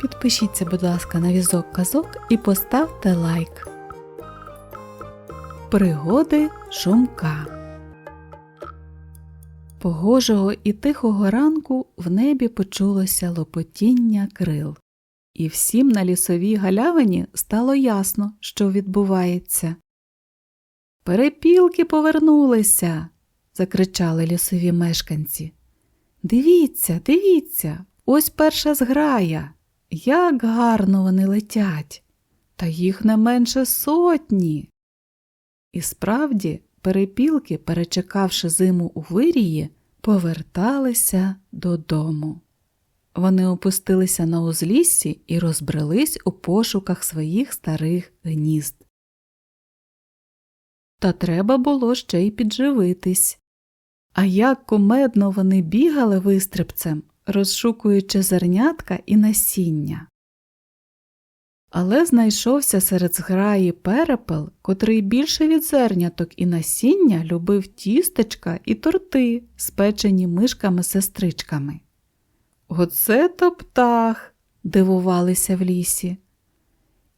Підпишіться, будь ласка, на візок казок і поставте лайк. Пригоди Шумка Погожого і тихого ранку в небі почулося лопотіння крил, і всім на лісовій галявині стало ясно, що відбувається. Перепілки повернулися. закричали лісові мешканці. Дивіться, дивіться, ось перша зграя. Як гарно вони летять, та їх не менше сотні. І справді, перепілки, перечекавши зиму у вирії, поверталися додому. Вони опустилися на узліссі і розбрелись у пошуках своїх старих гнізд. Та треба було ще й підживитись. А як кумедно вони бігали вистрибцем, розшукуючи зернятка і насіння. Але знайшовся серед зграї перепел, котрий більше від зерняток і насіння любив тістечка і торти, спечені мишками-сестричками. Оце то птах, дивувалися в лісі.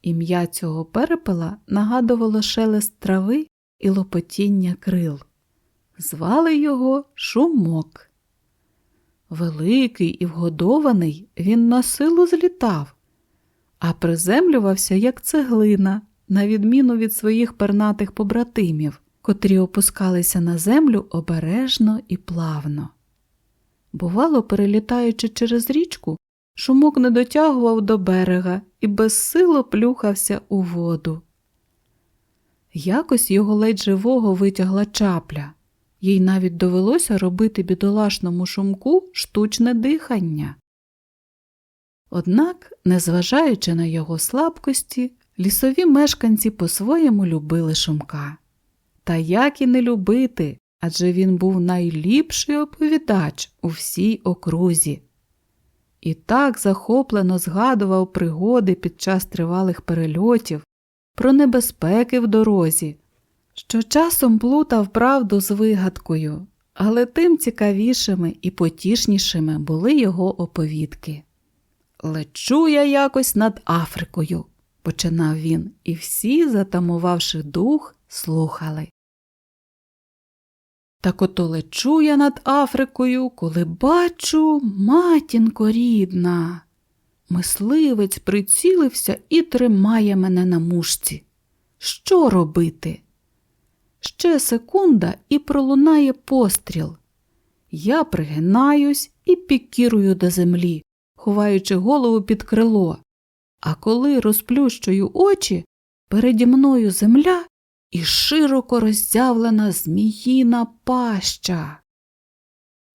Ім'я цього перепела нагадувало шелест трави і лопотіння крил. Звали його Шумок. Великий і вгодований він на силу злітав, а приземлювався, як цеглина, на відміну від своїх пернатих побратимів, котрі опускалися на землю обережно і плавно. Бувало, перелітаючи через річку, шумок не дотягував до берега і безсило плюхався у воду. Якось його ледь живого витягла чапля, їй навіть довелося робити бідолашному шумку штучне дихання. Однак, незважаючи на його слабкості, лісові мешканці по-своєму любили шумка. Та як і не любити, адже він був найліпший оповідач у всій окрузі. І так захоплено згадував пригоди під час тривалих перельотів, про небезпеки в дорозі, що часом плутав правду з вигадкою, але тим цікавішими і потішнішими були його оповідки. Лечу я якось над Африкою, починав він, і всі, затамувавши дух, слухали. Так ото лечу я над Африкою, коли бачу матінко рідна. Мисливець прицілився і тримає мене на мушці. Що робити? Ще секунда і пролунає постріл. Я пригинаюсь і пікірую до землі, ховаючи голову під крило. А коли розплющую очі, переді мною земля і широко роззявлена зміїна паща.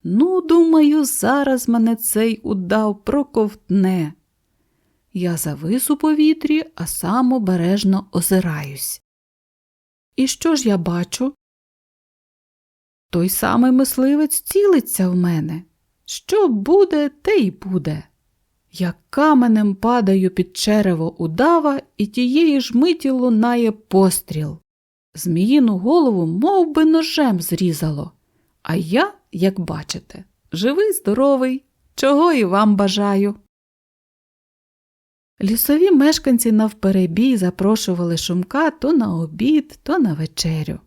Ну, думаю, зараз мене цей удав проковтне. Я завис у повітрі, а сам обережно озираюсь. І що ж я бачу? Той самий мисливець цілиться в мене. Що буде, те й буде. Я каменем падаю під черево удава, і тієї ж миті лунає постріл. Зміїну голову мов би, ножем зрізало. А я, як бачите, живий, здоровий, чого і вам бажаю. Лісові мешканці навперебій запрошували шумка то на обід, то на вечерю.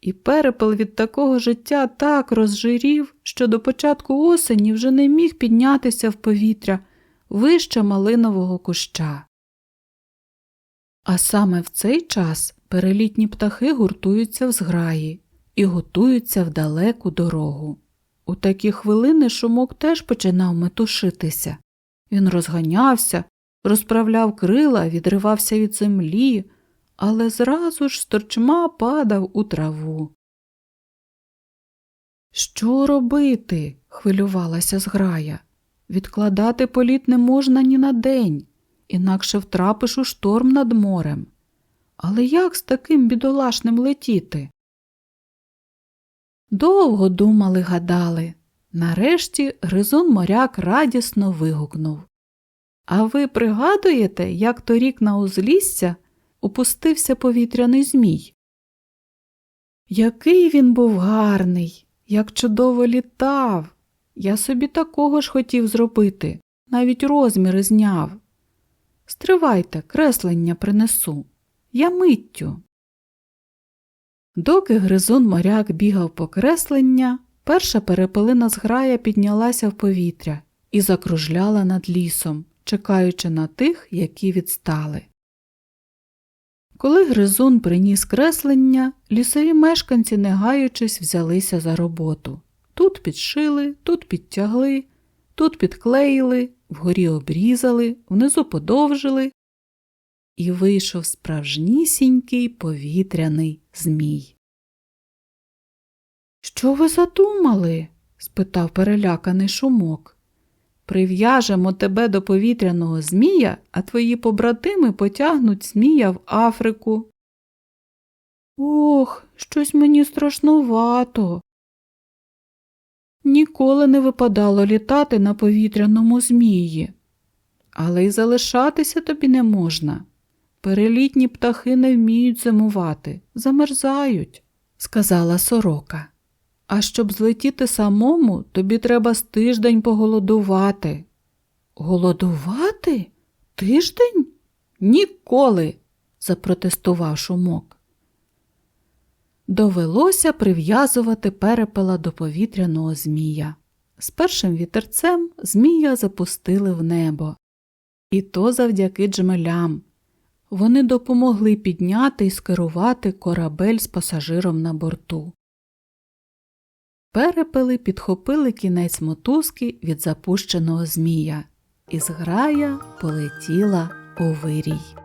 І перепел від такого життя так розжирів, що до початку осені вже не міг піднятися в повітря вище малинового куща. А саме в цей час перелітні птахи гуртуються в зграї і готуються в далеку дорогу. У такі хвилини шумок теж починав метушитися. Він розганявся, розправляв крила, відривався від землі, але зразу ж сторчма падав у траву. Що робити? хвилювалася зграя. Відкладати політ не можна ні на день, інакше втрапиш у шторм над морем. Але як з таким бідолашним летіти? Довго думали, гадали. Нарешті гризун моряк радісно вигукнув. А ви пригадуєте, як торік на узлісся опустився повітряний змій? Який він був гарний, як чудово літав. Я собі такого ж хотів зробити, навіть розміри зняв. Стривайте, креслення принесу. Я миттю. Доки гризун моряк бігав по креслення, перша перепелина зграя піднялася в повітря і закружляла над лісом, чекаючи на тих, які відстали. Коли гризун приніс креслення, лісові мешканці, не гаючись, взялися за роботу. Тут підшили, тут підтягли, тут підклеїли, вгорі обрізали, внизу подовжили, і вийшов справжнісінький повітряний змій. Що ви задумали? спитав переляканий шумок. Прив'яжемо тебе до повітряного змія, а твої побратими потягнуть змія в Африку. Ох, щось мені страшнувато. Ніколи не випадало літати на повітряному змії. Але й залишатися тобі не можна. Перелітні птахи не вміють зимувати, замерзають, сказала сорока. А щоб злетіти самому, тобі треба з тиждень поголодувати. Голодувати? Тиждень? Ніколи, запротестував шумок. Довелося прив'язувати перепела до повітряного змія. З першим вітерцем змія запустили в небо. І то завдяки джмелям. Вони допомогли підняти і скерувати корабель з пасажиром на борту. Перепели підхопили кінець мотузки від запущеного змія, і зграя полетіла у вирій.